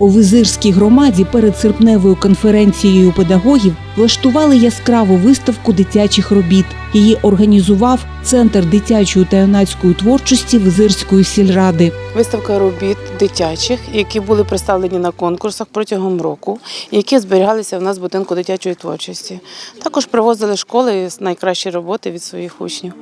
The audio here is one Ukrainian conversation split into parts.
У Визирській громаді перед серпневою конференцією педагогів влаштували яскраву виставку дитячих робіт. Її організував Центр дитячої та юнацької творчості Визирської сільради. Виставка робіт дитячих, які були представлені на конкурсах протягом року, які зберігалися в нас в будинку дитячої творчості. Також привозили школи найкращі роботи від своїх учнів.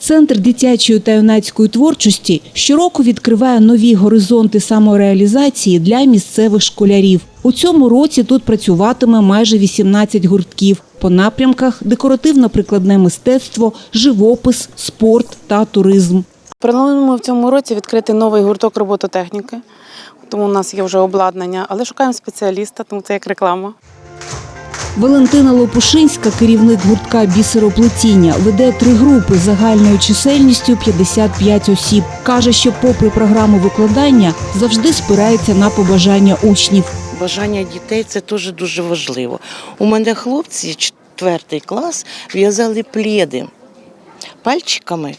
Центр дитячої та юнацької творчості щороку відкриває нові горизонти самореалізації для місцевих школярів. У цьому році тут працюватиме майже 18 гуртків по напрямках декоративно-прикладне мистецтво, живопис, спорт та туризм. Плануємо в цьому році відкрити новий гурток робототехніки, тому у нас є вже обладнання, але шукаємо спеціаліста, тому це як реклама. Валентина Лопушинська, керівник гуртка бісероплетіння, веде три групи загальною чисельністю 55 осіб. Каже, що попри програму викладання завжди спирається на побажання учнів. Бажання дітей це теж дуже важливо. У мене хлопці, четвертий клас, в'язали пледи пальчиками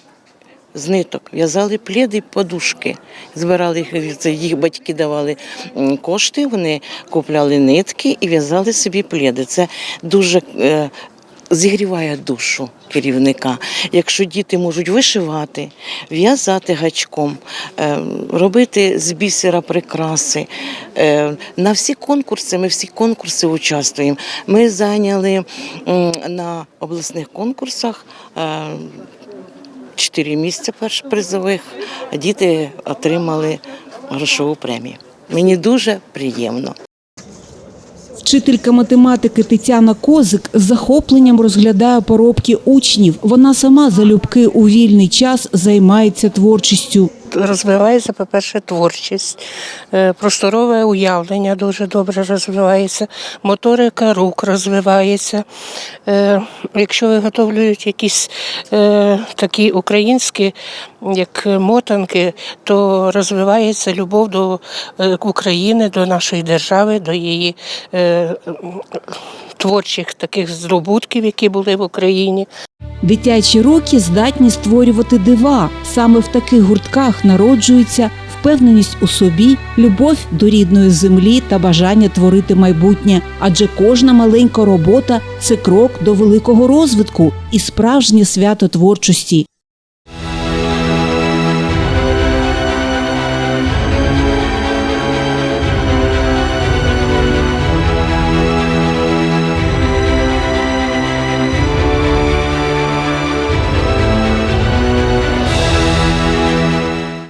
з ниток, в'язали пледи і подушки. Збирали їх, їх батьки давали кошти, вони купляли нитки і в'язали собі пледи. Це дуже е, зігріває душу керівника. Якщо діти можуть вишивати, в'язати гачком, е, робити з бісера прикраси. Е, На всі конкурси, ми всі конкурси участвуємо. Ми зайняли на обласних конкурсах. Чотири місця перш призових, а діти отримали грошову премію. Мені дуже приємно. Вчителька математики Тетяна Козик з захопленням розглядає поробки учнів. Вона сама залюбки у вільний час займається творчістю. Розвивається, по-перше, творчість, е, просторове уявлення дуже добре розвивається, моторика рук розвивається. Е, Якщо виготовлюють якісь е, такі українські, як мотанки, то розвивається любов до України, до нашої держави, до її творчих таких здобутків, які були в Україні. Дитячі роки здатні створювати дива. Саме в таких гуртках народжується впевненість у собі, любов до рідної землі та бажання творити майбутнє. Адже кожна маленька робота це крок до великого розвитку і справжнє свято творчості.